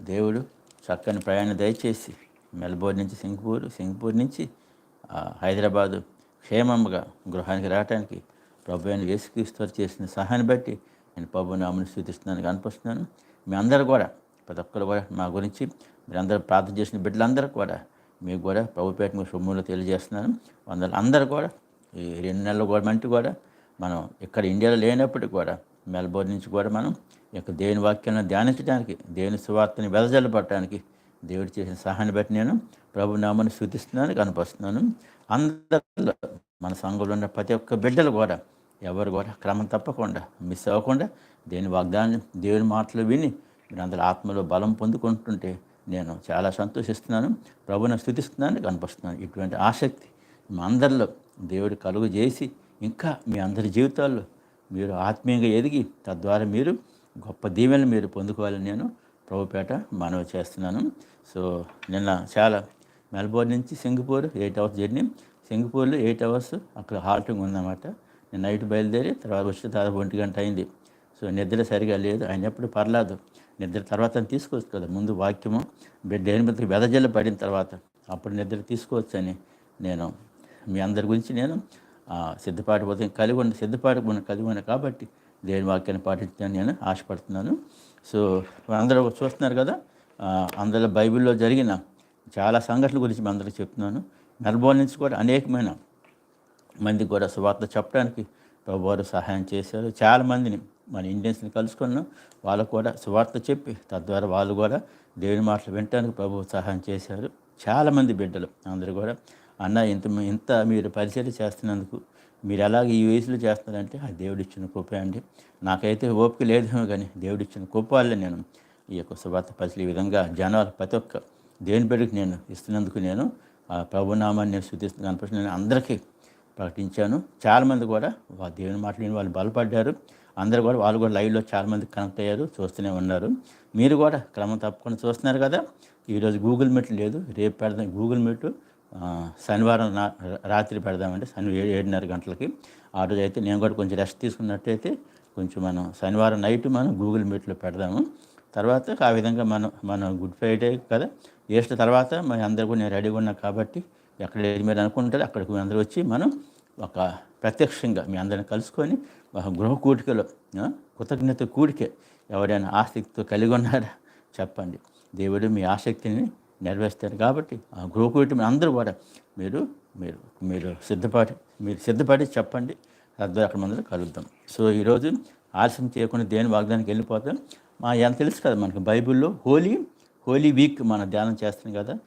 దేవుడు చక్కని ప్రయాణం దయచేసి మెల్బోర్న్ నుంచి సింగపూర్ సింగపూర్ నుంచి హైదరాబాదు క్షేమంగా గృహానికి రావడానికి ప్రభు అయిన యేసుక్రీస్తు చేసిన సహాయాన్ని బట్టి నేను ప్రభుని అమలు స్థుతిస్తున్నాను కనిపిస్తున్నాను మీ అందరూ కూడా ప్రతి ఒక్కరు కూడా మా గురించి మీరందరూ ప్రార్థన చేసిన బిడ్డలందరూ కూడా మీకు కూడా ప్రభుపేట సొమ్ములు తెలియజేస్తున్నాను. వందలు అందరూ కూడా ఈ రెండు నెలల గవర్నమెంట్ కూడా మనం ఇక్కడ ఇండియాలో లేనప్పటికీ కూడా మెల్బోర్న్ నుంచి కూడా మనం యొక్క దేవుని వాక్యాలను ధ్యానించడానికి దేవుని సువార్తని వెదజల్లబట్టడానికి దేవుడు చేసిన సహాయాన్ని బట్టి నేను ప్రభు నామని శృతిస్తున్నాను కనిపిస్తున్నాను అందరిలో మన సంఘంలో ఉన్న ప్రతి ఒక్క బిడ్డలు కూడా ఎవరు కూడా క్రమం తప్పకుండా మిస్ అవ్వకుండా దేని వాగ్దానం దేవుని మాటలు విని మీరు అందరూ ఆత్మలో బలం పొందుకుంటుంటే నేను చాలా సంతోషిస్తున్నాను. ప్రభుని స్థుతిస్తున్నాను కనిపిస్తున్నాను ఇటువంటి ఆసక్తి మా అందరిలో దేవుడు కలుగు చేసి ఇంకా మీ అందరి జీవితాల్లో మీరు ఆత్మీయంగా ఎదిగి తద్వారా మీరు గొప్ప దీవెనలు మీరు పొందుకోవాలని నేను ప్రభుపేట మనవి చేస్తున్నాను. సో నిన్న చాలా మెల్బోర్న్ నుంచి సింగపూర్ ఎయిట్ అవర్స్ జర్నీ. సింగపూర్లో ఎయిట్ అవర్స్ అక్కడ హాల్టింగ్ ఉందన్నమాట. నేను నైట్ బయలుదేరి తర్వాత వచ్చి దాదాపు ఒంటి గంట అయింది. సో నిద్ర సరిగా లేదు. ఆయన ఎప్పుడు పర్లేదు. నిద్ర తర్వాత తీసుకోవచ్చు కదా. ముందు వాక్యము బిడ్డ ఎనిమిదికి వెదజల్ల పడిన తర్వాత అప్పుడు నిద్ర తీసుకోవచ్చని నేను మీ అందరి గురించి నేను సిద్ధపాటు ఉదయం కలిగి ఉన్న సిద్ధపాటు ఉన్న కలిగి ఉన్న కాబట్టి దేవుని వాక్యాన్ని పాటించాలని నేను ఆశపడుతున్నాను. సో అందరూ చూస్తున్నారు కదా అందులో బైబిల్లో జరిగిన చాలా సంఘటనల గురించి మీ అందరికీ చెప్తున్నాను. మెల్బోర్న్ నుంచి కూడా అనేకమైన మందికి కూడా సువార్త చెప్పడానికి ప్రభువారు సహాయం చేశారు. చాలామందిని మన ఇండియన్స్ని కలుసుకున్నాం వాళ్ళకు కూడా సువార్త చెప్పి తద్వారా వాళ్ళు కూడా దేవుని మాటలు వినటానికి ప్రభు సహాయం చేశారు. చాలామంది బిడ్డలు అందరూ కూడా అన్న ఇంత ఇంత మీరు పరిచయం చేస్తున్నందుకు మీరు ఎలాగ ఈ వయసులో చేస్తున్నారంటే ఆ దేవుడిచ్చిన కృప అండి. నాకైతే ఓపిక లేదేమో కానీ దేవుడిచ్చిన కృప వల్లే నేను ఈ యొక్క శుభార్త పరిచయం ఈ విధంగా జనాలు ప్రతి ఒక్క దేవుని బిడ్డకి నేను ఇస్తున్నందుకు నేను ఆ ప్రభునామాన్ని నేను శుద్ధిస్తున్నాను అనిపిస్తుంది నేను అందరికీ ప్రకటించాను. చాలామంది కూడా వా దేవుని మాట్లాడిన వాళ్ళు బలపడ్డారు. అందరూ కూడా వాళ్ళు కూడా లైవ్లో చాలామంది కనెక్ట్ అయ్యారు చూస్తూనే ఉన్నారు. మీరు కూడా క్రమం తప్పకుండా చూస్తున్నారు కదా. ఈరోజు గూగుల్ మీట్ లేదు రేపు పెడదాం గూగుల్ మీట్. శనివారం రాత్రి పెడదామంటే శని ఏడున్నర గంటలకి. ఆ రోజు అయితే నేను కూడా కొంచెం రెస్ట్ తీసుకున్నట్టయితే కొంచెం మనం శనివారం నైట్ మనం గూగుల్ మీట్లో పెడదాము. తర్వాత ఆ విధంగా మనం మన గుడ్ ఫ్రైడే కదా. చేసిన తర్వాత మరి అందరూ కూడా నేను రెడీగా ఉన్నా కాబట్టి ఎక్కడ ఏది మీరు అనుకుంటారో అక్కడికి మీ అందరూ వచ్చి మనం ఒక ప్రత్యక్షంగా మీ అందరిని కలుసుకొని ఒక గృహ కూడికలో కృతజ్ఞత కూడికే ఎవరైనా ఆసక్తితో కలిగి ఉన్నారా? చెప్పండి. దేవుడు మీ ఆసక్తిని నెరవేరుస్తారు కాబట్టి ఆ గృహ కూడిక అందరూ కూడా మీరు మీరు మీరు సిద్ధపడి మీరు సిద్ధపడి చెప్పండి. అక్కడ మందులు కలుద్దాం సో ఈరోజు ఆలస్యం చేయకుండా దేని వాగ్దానికి వెళ్ళిపోతాం. మా ఎంత తెలుసు కదా మనకి బైబిల్లో హోలీ హోలీ వీక్ మనం ధ్యానం చేస్తాం కదా.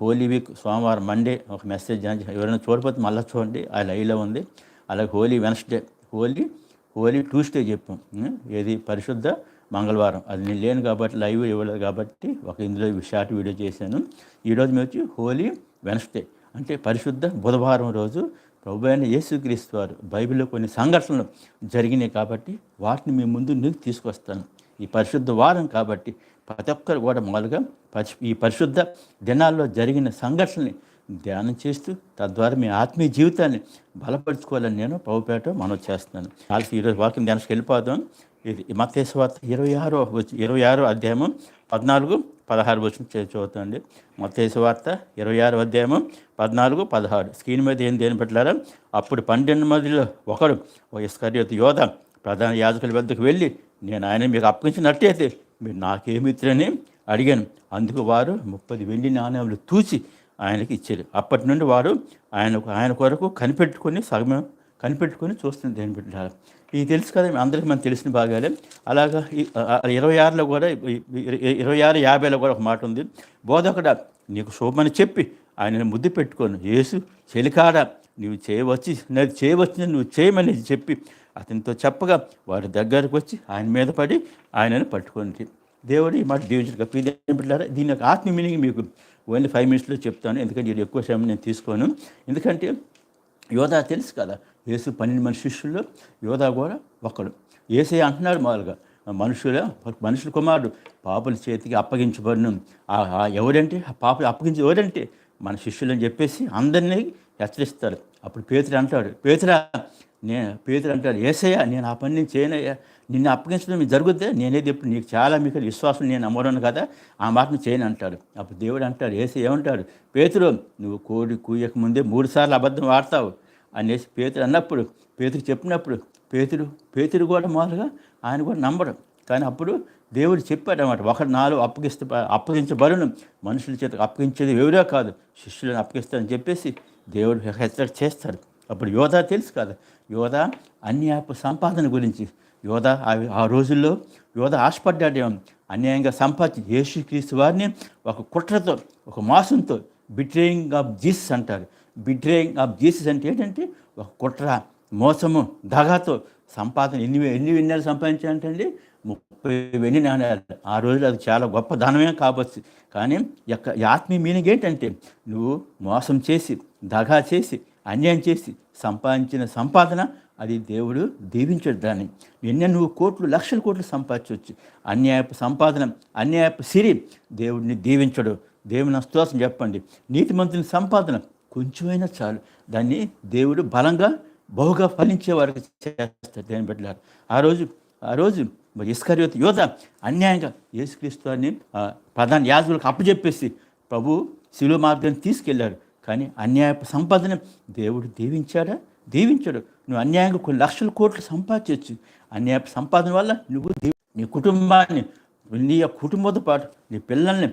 హోలీ వీక్ సోమవారం మండే ఒక మెసేజ్ ఎవరైనా చూడకపోతే మళ్ళీ చూడండి. ఆ లైవ్లో ఉంది. అలాగే holy Wednesday holy holy Tuesday చెప్పాం. ఏది? పరిశుద్ధ మంగళవారం. అది నేను లేను కాబట్టి లైవ్ ఇవ్వలేదు కాబట్టి ఒక ఇందులో షార్ట్ వీడియో చేశాను. ఈరోజు మేము వచ్చి హోలీ వెనస్డే అంటే పరిశుద్ధ బుధవారం రోజు ప్రభు అయిన యేసుక్రీస్తు వారు బైబిల్లో కొన్ని సంఘటనలు జరిగినాయి కాబట్టి వాటిని మీ ముందు నీకు తీసుకొస్తాను. ఈ పరిశుద్ధ వారం కాబట్టి ప్రతి ఒక్కరు కూడా మొదలుగా పరిశు ఈ పరిశుద్ధ దినాల్లో జరిగిన సంఘటనని ధ్యానం చేస్తూ తద్వారా మీ ఆత్మీయ జీవితాన్ని బలపరుచుకోవాలని నేను పవపేట మనం చేస్తున్నాను. కాల్సి ఈరోజు వాక్యం ధ్యానానికి వెళ్ళిపోదాం. ఇది మతేశ్వార్త ఇరవై ఆరో వచ్చి ఇరవై ఆరో అధ్యాయము పద్నాలుగు పదహారు వచ్చిన చదువుతుంది మతేశ్వార్త ఇరవై ఆరో అధ్యాయము పద్నాలుగు పదహారు. స్క్రీన్ మీద ఏం దేని పెట్టారా అప్పుడు పన్నెండు మందిలో ఒకడు ఓ యోధ ప్రధాన యాజకుల వద్దకు వెళ్ళి నేను ఆయన మీకు అప్పగించినట్టయితే మీరు నాకేమిత్రని అడిగాను. అందుకు వారు ముప్పది వెండి నాణ్యములు తూచి ఆయనకి ఇచ్చారు అప్పటి నుండి వారు ఆయనకు ఆయన కొరకు కనిపెట్టుకొని సగం కనిపెట్టుకొని చూస్తుంది దేని బిడ్డ ఇది తెలుసు కదా అందరికీ మనకు తెలిసిన భాగాలే. అలాగా ఇరవై ఆరులో కూడా ఇరవై ఆరు యాభైలో కూడా ఒక మాట ఉంది. బోధకుడ నీకు శుభమని చెప్పి ఆయనను ముద్దు పెట్టుకోను. యేసు చెలికాడ నువ్వు చేయవచ్చి నేను చేయవచ్చి నువ్వు చేయమని చెప్పి అతనితో చెప్పగా వారి దగ్గరకు వచ్చి ఆయన మీద పడి ఆయనను పట్టుకొని దేవుడు ఈ మాట దీవించక పిల్లారా దీని యొక్క ఆత్మీయ మీనింగ్ మీకు ఓన్లీ ఫైవ్ మినిట్స్లో చెప్తాను. ఎందుకంటే ఇది ఎక్కువ సమయం నేను తీసుకోను. ఎందుకంటే యోధా తెలుసు కదా యేసు పన్నెండు మంది శిష్యుల్లో యోధా కూడా ఒకడు. ఏసే అంటున్నాడు మామూలుగా మనుషుల మనుషుల కుమారుడు పాపల చేతికి అప్పగించబడిన. ఎవరంటే? ఆ పాపలు అప్పగించి ఎవరంటే? మన శిష్యులు అని చెప్పేసి అందరినీ హెచ్చరిస్తారు. అప్పుడు పేతుడు అంటాడు పేతురా నేను పేతురు అంటారు ఏసయ్యా నేను ఆ పని నేను చేయనయ్యా. నిన్ను అప్పగించడం మీకు జరుగుద్దే? నేనేది ఇప్పుడు నీకు చాలా మీకు విశ్వాసం నేను నమ్మడను కదా? ఆ మాటను చేయను అంటాడు. అప్పుడు దేవుడు అంటాడు ఏసై ఏమంటాడు? పేతురు నువ్వు కోడి కూయక ముందే మూడు సార్లు అబద్ధం వాడతావు అనేసి పేతుడు అన్నప్పుడు పేతుడు చెప్పినప్పుడు పేతుడు పేతుడు కూడా మామూలుగా ఆయన కూడా నమ్మడం కానీ అప్పుడు దేవుడు చెప్పాడు అనమాట ఒకరు నాలుగు అప్పగిస్తే అప్పగించబడును. మనుషుల చేత అప్పగించేది ఎవరో కాదు శిష్యులను అప్పగిస్తారని చెప్పేసి దేవుడు హెచ్చరిక చేస్తాడు. అప్పుడు యోధ తెలుసు కదా యోధా అన్యాయపు సంపాదన గురించి. యోధా ఆ- రోజుల్లో యోధ ఆశపడ్డాడేమో. అన్యాయంగా సంపాదించి యేసుక్రీస్తు వారిని ఒక కుట్రతో ఒక మాసంతో బిట్రేయింగ్ ఆఫ్ జీసస్ అంటారు. బిట్రేయింగ్ ఆఫ్ జీసస్ అంటే ఏంటంటే ఒక కుట్ర మోసము దగాతో సంపాదన ఎన్ని ఎన్ని వెన్నెలు సంపాదించాలంటండి ముప్పై వెన్ని నాణ్యాలు ఆ రోజులు అది చాలా గొప్ప ధనమే కావచ్చు. కానీ యొక్క ఆత్మీయ మీనింగ్ ఏంటంటే నువ్వు మోసం చేసి దగా చేసి అన్యాయం చేసి సంపాదించిన సంపాదన అది దేవుడు దీవించడు దాన్ని. నిన్న నువ్వు కోట్లు లక్షల కోట్లు సంపాదించవచ్చు. అన్యాయపు సంపాదన అన్యాయపు సిరి దేవుడిని దీవించడు. దేవుని స్తోత్రం చెప్పండి. నీతిమంతుని సంపాదన కొంచెమైనా చాలు. దాన్ని దేవుడు బలంగా బహుగా ఫలించే వారికి చేస్తాడు దేని పెట్టారు ఆ రోజు ఆ రోజు మరి ఇస్కరియోత్ యోధ అన్యాయంగా యేసుక్రీస్తు అని ప్రధాన యాజకులకు అప్పచెప్పేసి ప్రభు శిలువ మార్గాన్ని తీసుకెళ్ళాడు కానీ అన్యాయపు సంపాదన దేవుడు దీవించాడా? దీవించాడు. నువ్వు అన్యాయంగా కొన్ని లక్షల కోట్లు సంపాదించవచ్చు అన్యాయపు సంపాదన వల్ల నువ్వు నీ కుటుంబాన్ని నీ యొక్క కుటుంబంతో పాటు నీ పిల్లల్ని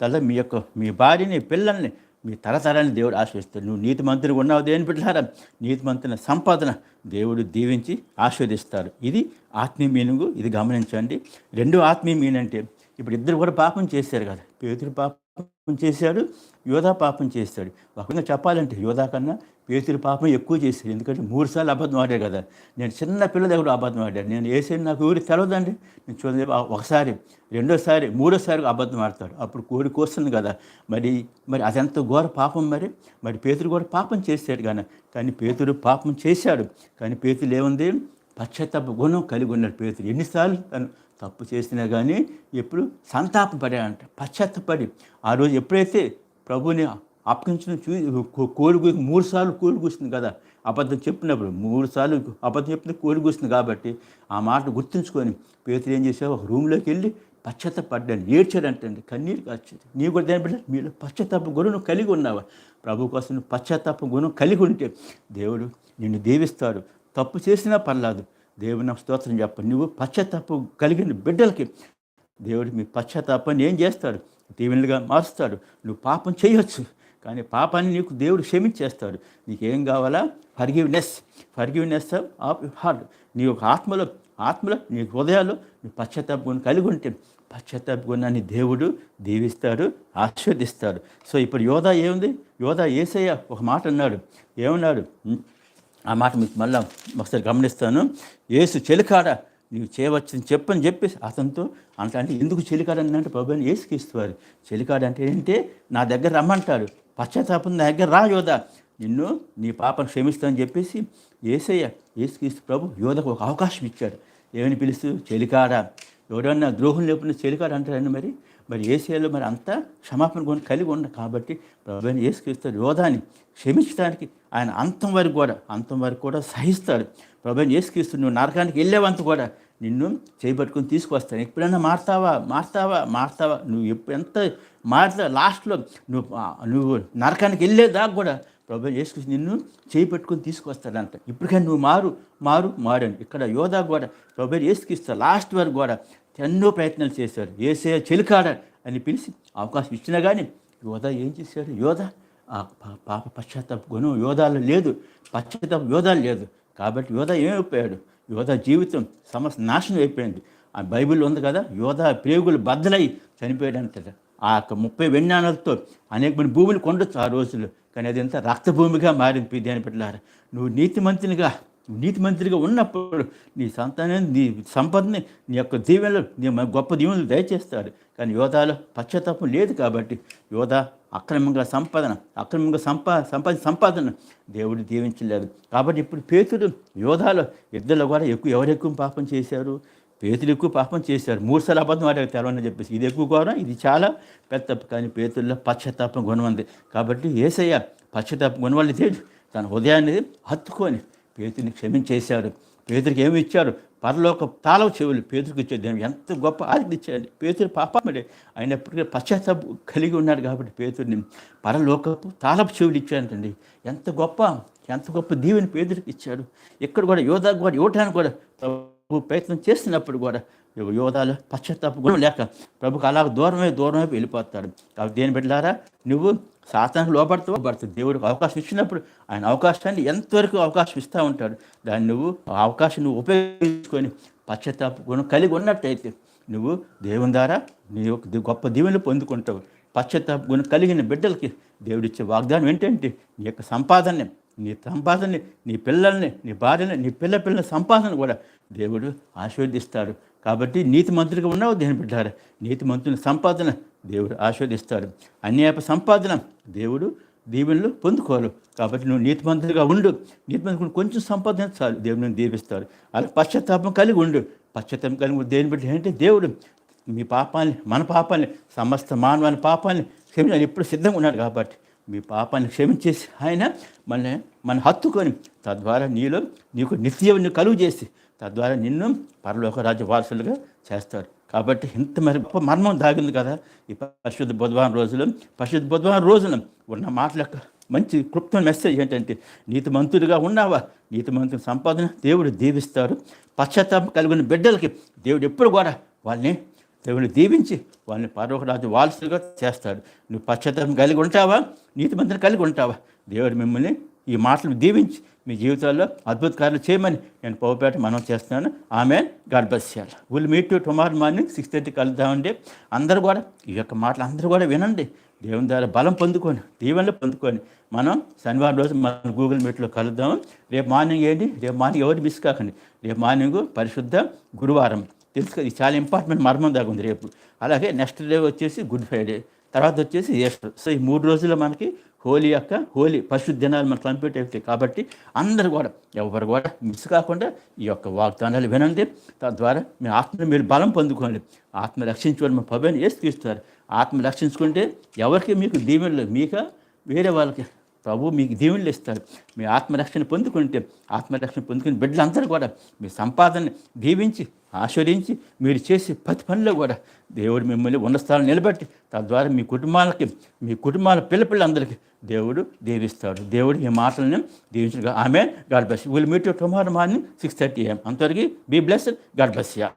తల మీ యొక్క మీ భార్యని పిల్లల్ని మీ తరతరాన్ని దేవుడు ఆశ్రయిస్తాడు నువ్వు నీతి మంత్రి ఉన్నావు దేని పెట్టారా నీతి మంత్రిన సంపాదన దేవుడు దీవించి ఆశీర్వదిస్తారు ఇది ఆత్మీయ మీనింగు. ఇది గమనించండి. రెండు ఆత్మీయ మీన్ అంటే ఇప్పుడు ఇద్దరు కూడా పాపం చేశారు కదా. పేతురు పాపం పాపం చేశాడు యోధా పాపం చేశాడు ఒక చెప్పాలంటే యోధా కన్నా పేతురు పాపం ఎక్కువ చేశాడు. ఎందుకంటే మూడు సార్లు అబద్ధం ఆడాడు కదా. నేను చిన్న పిల్ల దగ్గర అబద్ధం ఆడాడు నేను వేసేది నాకు ఊరి తెలవదండి. నేను చూడండి ఒకసారి రెండోసారి మూడోసారి అబద్ధం ఆడతాడు. అప్పుడు కోడి కోస్తుంది కదా. మరి మరి అదంత ఘోర పాపం మరి. మరి పేతురు కూడా పాపం చేశాడు కానీ కానీ పేతురు పాపం చేశాడు. కానీ పేతులు ఏముంది? పశ్చాత్తాప గుణం కలిగి ఉన్నాడు పేతురు. ఎన్నిసార్లు తను తప్పు చేసినా కానీ ఎప్పుడు సంతాపం అంట పశ్చాత్తపడి. ఆ రోజు ఎప్పుడైతే ప్రభుని అప్పగించిన చూ కో- కోడి గు మూడు సార్లు కోడి కూస్తుంది కదా. అబద్ధం చెప్పినప్పుడు మూడు సార్లు అబద్ధం చెప్పిన కోరికూస్తుంది కాబట్టి ఆ మాట గుర్తుంచుకొని పేతులు ఏం చేసావు? ఒక రూమ్లోకి వెళ్ళి పశ్చాత్తపడ్డాను ఏడ్చాడంటండి కన్నీరు కాచేది నీ కూడా దాని బిడ్డ మీలో పశ్చాత్తాప గుణం కలిగి ఉన్నావా? ప్రభు కోసం పశ్చాత్తాప గుణం కలిగి ఉంటే దేవుడు నిన్ను దీవిస్తాడు. తప్పు చేసినా పర్లేదు దేవుని స్తోత్రం చెప్ప నువ్వు పశ్చాత్తాపం కలిగిన బిడ్డలకి దేవుడు మీ పశ్చాత్తాపాన్ని ఏం చేస్తాడు? దీవెనలుగా మారుస్తాడు. నువ్వు పాపం చేయొచ్చు కానీ పాపాన్ని నీకు దేవుడు క్షమించేస్తాడు. నీకేం కావాలా? ఫర్గివ్నెస్ ఫర్గివ్నెస్ ఆఫ్ హార్ట్ నీ యొక్క ఆత్మలో ఆత్మలో నీ హృదయాల్లో నీ పశ్చాత్తాపం కలిగి ఉంటే పశ్చాత్తాప గుణాన్ని దేవుడు దీవిస్తాడు ఆస్వాదిస్తాడు సో ఇప్పుడు యోధా ఏముంది? యోధా ఏసయ్య ఒక మాట అన్నాడు. ఏమన్నాడు? ఆ మాట మీకు మళ్ళీ ఒకసారి గమనిస్తాను. ఏసు చెలికాడ నీవు చేయవచ్చని చెప్పని చెప్పి అతనితో అంట అంటే ఎందుకు చెలికాడ అంటే ప్రభుని ఏసుకిస్తువారు చెలికాడ అంటే ఏంటంటే నా దగ్గర రమ్మంటాడు పశ్చాత్తాపం నా దగ్గర రా యోధ నిన్ను నీ పాపను క్షమిస్తానని చెప్పేసి ఏసయ్య ఏసుక్రీస్తు ప్రభు యోధకు ఒక అవకాశం ఇచ్చాడు. ఏమని పిలుస్తూ చెలికాడ ఎవరన్నా ద్రోహం లేకుండా చెలికాడు అంటారండి మరి? మరి ఏసీలో మరి అంతా క్షమాపణ కొని కలిగి ఉన్న కాబట్టి ప్రభు ఏసుక్రీస్తు యోధాన్ని క్షమించడానికి ఆయన అంతం వరకు కూడా అంతం వరకు కూడా సహిస్తాడు. ప్రభు ఏసుక్రీస్తు నువ్వు నరకానికి వెళ్ళేవంత కూడా నిన్ను చేపట్టుకుని తీసుకొస్తాను ఎప్పుడైనా మారుతావా? మారుతావా? మారుతావా? నువ్వు ఎప్పుడు ఎంత మారుతా లాస్ట్లో నువ్వు నువ్వు నరకానికి వెళ్ళేదాకా కూడా ప్రభు యేసుక్రీస్తు నిన్ను చేయి పెట్టుకొని తీసుకొస్తాడంట ఇప్పటికైనా నువ్వు మారు మారు మారాను ఇక్కడ యోధా కూడా ప్రభు యేసుక్రీస్తు లాస్ట్ వరకు కూడా ఎన్నో ప్రయత్నాలు చేశారు. ఏసే చెలికాడ అని పిలిచి అవకాశం ఇచ్చినా కానీ యోధ ఏం చేశాడు? యోధ ఆ పాప పశ్చాత్తాప గుణం యోధాలు లేదు. పశ్చాత్తాప యోధాలు లేదు. కాబట్టి యోధ ఏమైపోయాడు? యోధ జీవితం సమస్త నాశనం అయిపోయింది. ఆ బైబిల్ ఉంది కదా యోధ ప్రేగులు బద్దలై చనిపోయాడు ఆ యొక్క ముప్పై వెన్నాణాలతో అనేకమైన భూములు కొండొచ్చు ఆ రోజుల్లో. కానీ అది ఎంత రక్తభూమిగా మారింది. పిద్యాని పెట్టారు నువ్వు నీతిమంతునిగా నీతి మంత్రిగా ఉన్నప్పుడు నీ సంతానం నీ సంపదని నీ యొక్క దీవెనలు నీ గొప్ప దీవెనలు దయచేస్తాడు కానీ యోధాలో పశ్చాత్తాపం లేదు కాబట్టి యోధ అక్రమంగా సంపాదన అక్రమంగా సంపా సంపాద సంపాదన దేవుడు దీవించలేదు. కాబట్టి ఇప్పుడు పేతుడు యోధాలో ఇద్దరు కూడా ఎక్కువ ఎవరు ఎక్కువ పాపం చేశారు? పేతులు ఎక్కువ పాపం చేశారు. మూడు సార్లు అబద్ధం ఆడారు తెలవని చెప్పేసి. ఇది ఎక్కువ ఘోరం ఇది చాలా పెద్ద కానీ పేతుల్లో పశ్చాత్తాపం గుణం ఉంది. కాబట్టి ఏసయ్య పశ్చాత్తాపం గుణం వల్ల తేడు తన హృదయాన్ని హత్తుకొని పేతుని క్షమించేశారు పేదరికి ఏమి ఇచ్చారు? పరలోక తాళం చెవులు పేదరికి ఇచ్చారు. దేవుడు ఎంత గొప్ప ఆజ్ఞ ఇచ్చాడు. పేతురు పాపముడే అయినప్పటికీ పశ్చాత్తాపం కలిగి ఉన్నాడు కాబట్టి పేతుడిని పరలోకపు తాళపు చెవులు ఇచ్చాడంటండి. ఎంత గొప్ప ఎంత గొప్ప దీవెని పేదరికి ఇచ్చాడు. ఇక్కడ కూడా యోధాకు కూడా ఇవ్వటానికి కూడా ప్రభు ప్రయత్నం చేస్తున్నప్పుడు కూడా యోధాలు పశ్చాత్తాపం గుణం లేక ప్రభుకు అలా దూరమే దూరమే వెళ్ళిపోతాడు. కాబట్టి దేని పెట్టారా నువ్వు సాతానికి లోపడుతూ పడుతుంది దేవుడికి అవకాశం ఇచ్చినప్పుడు ఆయన అవకాశాన్ని ఎంతవరకు అవకాశం ఇస్తూ ఉంటాడు? దాన్ని నువ్వు ఆ అవకాశం నువ్వు ఉపయోగించుకొని పశ్చాత్తాప గుణం కలిగి ఉన్నట్టయితే నువ్వు దేవుని ద్వారా నీ యొక్క గొప్ప దీవెనలు పొందుకుంటావు. పశ్చాత్తాప గుణం కలిగిన బిడ్డలకి దేవుడిచ్చే వాగ్దానం ఏంటంటే నీ యొక్క సంపాదన నీ సంపాదనని నీ పిల్లల్ని నీ భార్యని నీ పిల్ల పిల్లల సంపాదన కూడా దేవుడు ఆశీర్వదిస్తాడు. కాబట్టి నీతి మంత్రిగా ఉన్నావు దేని బిడ్డారా. నీతి మంత్రుల సంపాదన దేవుడు ఆశీర్వదిస్తాడు. అన్యాయప సంపాదన దేవుడు దీవెనలు పొందుకోరు. కాబట్టి నువ్వు నీతి మంత్రిగా ఉండు. నీతి మంత్రి కొంచెం సంపాదన చాలు. దేవుడు దీవిస్తాడు. అలా పశ్చాత్తాపం కలిగి ఉండు. పశ్చాత్తాపం కలిగి ఉండు. దేని బిడ్డ ఏంటంటే దేవుడు మీ పాపాన్ని మన పాపాన్ని సమస్త మానవాని పాపాన్ని క్షమించాలి ఎప్పుడు సిద్ధంగా ఉన్నాడు కాబట్టి మీ పాపాన్ని క్షమించేసి ఆయన మన మన హత్తుకొని తద్వారా నీలో నీకు నిత్యం కలుగు చేసి తద్వారా నిన్ను పరలోక రాజ్య వారసులుగా చేస్తారు. కాబట్టి ఇంత మరి గొప్ప మర్మం దాగింది కదా ఈ పరిశుద్ధ బుధవారం రోజులు. పరిశుద్ధ బుధవారం రోజున ఉన్న మాటల యొక్క మంచి క్లుప్తమైన మెసేజ్ ఏంటంటే నీతి మంతుడిగా ఉన్నావా? నీతి నీతిమంతుని సంపాదన దేవుడు దీవిస్తారు. పశ్చాత్తాపం కలిగిన బిడ్డలకి దేవుడు ఎప్పుడు కూడా వాళ్ళని దేవుని దీవించి వాళ్ళని పరోహరాజు వాల్సులుగా చేస్తాడు. నువ్వు పశ్చాత్తాపం కలిగి ఉంటావా? నీతి నీతిమంతుని కలిగి ఉంటావా? దేవుడు మిమ్మల్ని ఈ మాటలు దీవించి మీ జీవితాల్లో అద్భుత కార్యాలు చేయమని నేను పోపేట మనం చేస్తున్నాను. ఆమె గర్భస్యాలు will meet to tomorrow morning six thirty కలుద్దామండి. అందరూ కూడా ఈ యొక్క మాటలు అందరూ కూడా వినండి. దేవుని ద్వారా బలం పొందుకొని దీవెనలు పొందుకొని మనం శనివారం రోజు మనం గూగుల్ మీట్లో కలుద్దాం. రేపు మార్నింగ్ ఏంటి? రేపు మార్నింగ్ ఎవరు మిస్ కాకండి. రేపు మార్నింగ్ పరిశుద్ధ గురువారం. తెలుసు కదా ఇది చాలా ఇంపార్టెంట్ మర్మం దాకా ఉంది రేపు. అలాగే నెక్స్ట్ డే వచ్చేసి గుడ్ ఫ్రైడే తర్వాత వచ్చేసి ఈస్టర్ సో ఈ మూడు రోజుల్లో మనకి హోలీ యొక్క హోలీ పశు దినాలు మనం కంప్లీట్ అవుతాయి కాబట్టి అందరూ కూడా ఎవరు కూడా మిస్ కాకుండా ఈ యొక్క వాగ్దానాలు వినండి. తద్వారా మీ ఆత్మను మీరు బలం పొందుకోండి. ఆత్మ రక్షించుకొని మా పబని వేసి తీస్తారు ఆత్మ రక్షించుకుంటే ఎవరికి మీకు దీవెనలు మీక వేరే వాళ్ళకి ప్రభు మీకు దేవుళ్ళు ఇస్తారు. మీ ఆత్మరక్షణ పొందుకుంటే ఆత్మరక్షణ పొందుకుని బిడ్డలందరూ కూడా మీ సంపాదన దీవించి ఆశ్వరించి మీరు చేసే ప్రతి పనిలో కూడా దేవుడు మిమ్మల్ని ఉన్న స్థానం నిలబెట్టి తద్వారా మీ కుటుంబాలకి మీ కుటుంబాల పిల్ల పిల్లలందరికీ దేవుడు దీవిస్తాడు. దేవుడు ఈ మాటలను దీవించగా ఆమె God bless will meet tomorrow morning six thirty AM అంతవరకు be bless God bless ya.